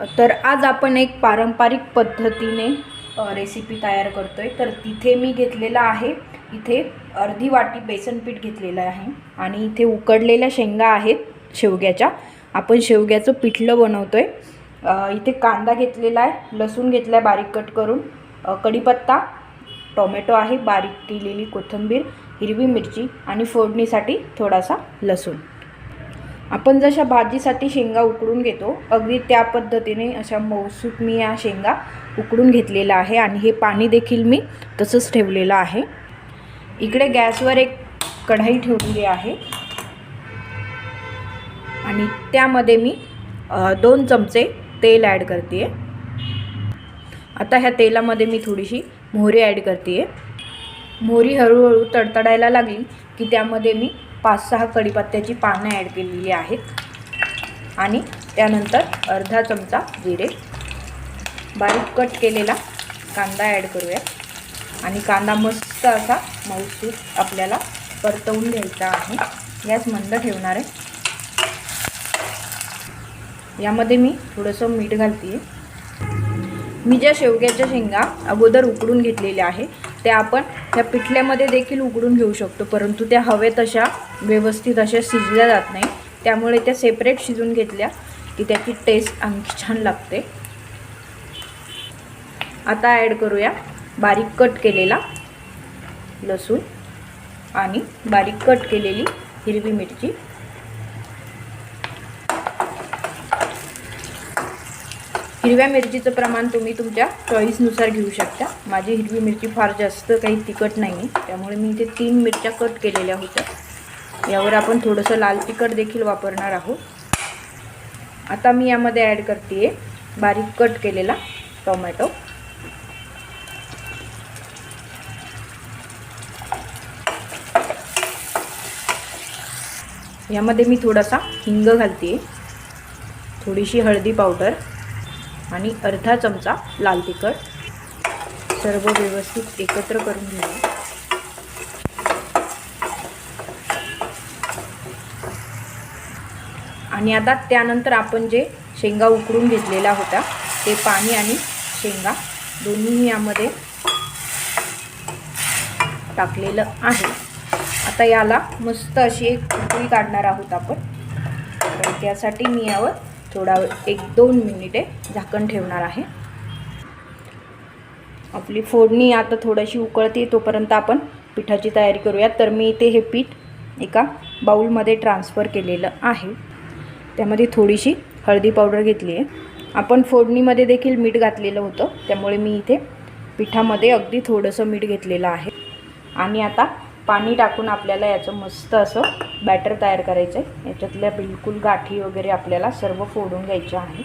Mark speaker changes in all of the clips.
Speaker 1: तर आज आपण एक पारंपरिक पद्धतीने रेसिपी तयार करतो आहे तर तिथे मी घेतलेला आहे. इथे अर्धी वाटी बेसन पीठ घेतलेलं आहे आणि इथे उकडलेल्या शेंगा आहेत शेवग्याच्या. आपण शेवग्याचं पिठलं बनवतो आहे इथे कांदा घेतलेला आहे. लसूण घेतला आहे बारीक कट करून. कढीपत्ता टोमॅटो आहे बारीक केलेली कोथिंबीर हिरवी मिरची आणि फोडणीसाठी थोडासा लसूण. आपण जशा भाजीसाठी शेंगा उकडून घेतो अगदी त्या पद्धतीने अशा मौसूक मी या शेंगा उकडून घेतलेल्या आहे आणि हे पाणी देखील मी तसंच ठेवलेलं आहे. इकडे गॅसवर एक कढाई ठेवलेली आहे. आणि त्यामध्ये मी दोन चमचे तेल ॲड करते आता ह्या तेलामध्ये मी थोडीशी मोहरी ॲड करते मोहरी हळूहळू तडतडायला लागली की त्यामध्ये मी पाच सहा कढीपत्त्याची पानं ॲड केलेली आहेत. आणि त्यानंतर अर्धा चमचा जिरे. बारीक कट केलेला कांदा ॲड करूया आणि कांदा मस्त असा मऊसूत आपल्याला परतवून घ्यायचा आहे. गॅस मंद ठेवणार आहे. यामध्ये मी थोडंसं मीठ घालते मी ज्या शेवग्याच्या शेंगा अगोदर उकडून घेतलेल्या आहे त्या आपण त्या पिठल्यामध्ये देखील उघडून घेऊ शकतो. परंतु त्या हवे तशा व्यवस्थित अशा शिजल्या जात नाही. त्यामुळे त्या सेपरेट शिजून घेतल्या की त्याची टेस्ट आणखी छान लागते. आता ॲड करूया बारीक कट केलेला लसूण आणि बारीक कट केलेली हिरवी मिरची. हिरव्या मिरचीचं प्रमाण तुम्ही तुमच्या चॉईसनुसार घेऊ शकता. माझी हिरवी मिरची फार जास्त काही तिखट नाही आहे त्यामुळे मी इथे तीन मिरच्या कट केलेल्या होत्या. यावर आपण थोडंसं लाल तिखट देखील वापरणार आहोत. आता मी यामध्ये ॲड करते बारीक कट केलेला टोमॅटो. यामध्ये मी थोडासा हिंग घालते थोडीशी हळदी पावडर. आणि अर्धा चमचा लाल तिखट. सर्व व्यवस्थित एकत्र करून घेऊया. आणि आता त्यानंतर आपण जे शेंगा उकडून घेतलेल्या होत्या ते पाणी आणि शेंगा दोन्ही यामध्ये टाकलेलं आहे. आता याला मस्त अशी एक उकळी काढणार आहोत आपण. तर त्यासाठी मी यावर थोडा एक दोन मिनिटे झाकण ठेवणार आहे. आपली फोडणी आता थोडीशी उकळते तोपर्यंत आपण पिठाची तयारी करूया तर मी इथे हे पीठ एका बाऊलमध्ये ट्रान्सफर केलेलं आहे. त्यामध्ये थोडीशी हळदी पावडर घेतली आहे. आपण फोडणीमध्ये देखील मीठ घातलेलं होतं त्यामुळे मी इथे पिठामध्ये अगदी थोडंसं मीठ घेतलेलं आहे. आणि आता पाणी टाकून आपल्याला याचं मस्त असं बॅटर तयार करायचं आहे याच्यातल्या बिलकुल गाठी वगैरे आपल्याला सर्व फोडून घ्यायचे आहे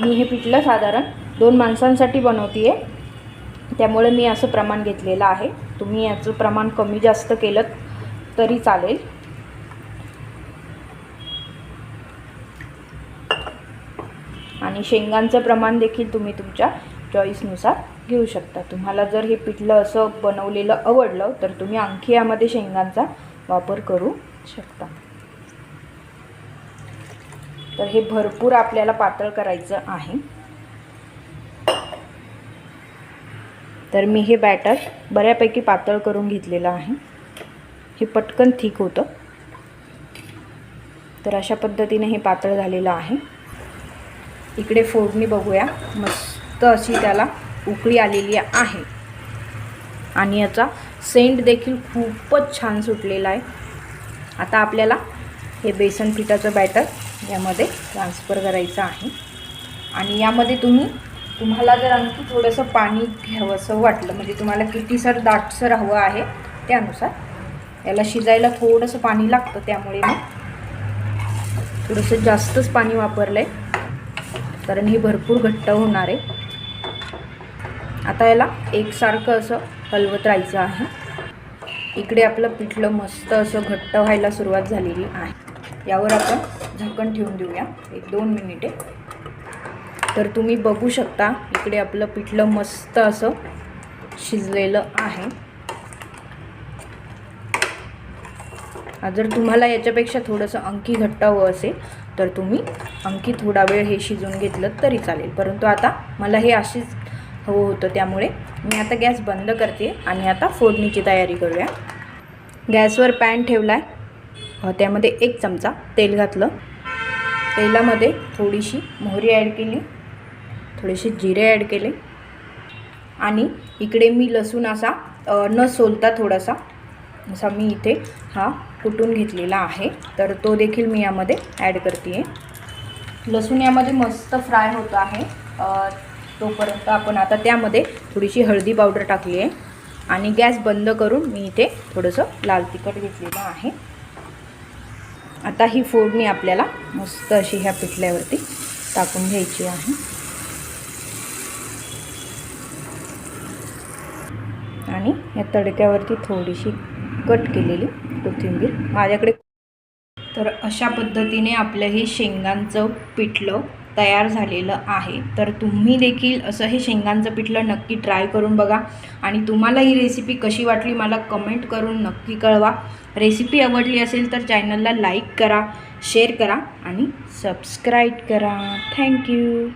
Speaker 1: मी हे पिठलं साधारण दोन माणसांसाठी बनवते आहे त्यामुळे मी असं प्रमाण घेतलेलं आहे. तुम्ही याचं प्रमाण कमी जास्त केलं तरी चालेल. आणि शेंगांचं प्रमाण देखील तुम्ही तुमच्या चॉईसनुसार घेऊ शकता. तुम्हाला जर हे पिठलं असं बनवलेलं आवडलं तर तुम्ही आणखी यामध्ये शेंगांचा वापर करू शकता. तर हे भरपूर आपल्याला पातळ करायचं आहे. तर मी हे बॅटर बऱ्यापैकी पातळ करून घेतलेलं आहे. हे पटकन ठीक होतं. तर अशा पद्धतीने हे पातळ झालेलं आहे. इकडे फोडणी बघूया. मस्त अशी त्याला उकळी आलेली आहे. आणि याचा सेंट देखील खूपच छान सुटलेला आहे. आता आपल्याला हे बेसन पिठाचं बॅटर यामध्ये ट्रान्सफर करायचं आहे. आणि यामध्ये तुम्ही तुम्हाला जर आणखी थोडंसं पाणी घ्यावंसं वाटलं म्हणजे तुम्हाला कितीसर दाटसर हवं आहे त्यानुसार याला शिजायला थोडंसं पाणी लागतं त्यामुळे मी थोडंसं जास्तच पाणी वापरलं आहे कारण हे भरपूर घट्ट होणार आहे. आता याला एकसारखं असं हलवत राहायचं आहे. इकडे आपलं पिठलं मस्त असं घट्ट व्हायला सुरुवात झालेली आहे. यावर आपण झाकण ठेवून देऊया. एक दोन मिनिटे. तर तुम्ही बघू शकता इकडे आपलं पिठलं मस्त असं शिजलेलं आहे. जर तुम्हाला याच्यापेक्षा थोडंसं अंकी घट्ट हवं असेल तर तुम्ही अंकी थोडा वेळ हे शिजून घेतलं तरी चालेल. परंतु आता मला हे अशीच हवं होतं त्यामुळे मी आता गॅस बंद करते आणि आता फोडणीची तयारी करूया. गॅसवर पॅन ठेवला आहे त्यामध्ये एक चमचा तेल घातलं. तेलामध्ये थोडीशी मोहरी ॲड केली. थोडेसे जिरे ॲड केले. आणि इकडे मी लसूण असा न सोलता थोडासा असा मी इथे हा कुटून घेतलेला आहे. तर तो देखील मी यामध्ये ॲड करते आहे लसूण यामध्ये मस्त फ्राय होत आहे. तोपर्यंत आपण आता त्यामध्ये थोडीशी हळदी पावडर टाकली आहे. आणि गॅस बंद करून मी इथे थोडंसं लाल तिखट घेतलेलं आहे. आता ही फोडणी आपल्याला मस्त अशी ह्या पिठल्यावरती टाकून घ्यायची आहे. आणि या तडक्यावरती थोडीशी कट केलेली कोथिंबीर. माझ्याकडे तर अशा पद्धतीने आपलं हे शेंगांचं पिठलं तयार झालेलं आहे. तर तुम्ही देखील असं हे शेंगांचं पिठलं नक्की ट्राय करून बघा. आणि तुम्हाला ही रेसिपी कशी वाटली मला कमेंट करून नक्की कळवा. रेसिपी आवडली असेल तर चॅनलला लाईक करा शेअर करा आणि सबस्क्राईब करा. थँक्यू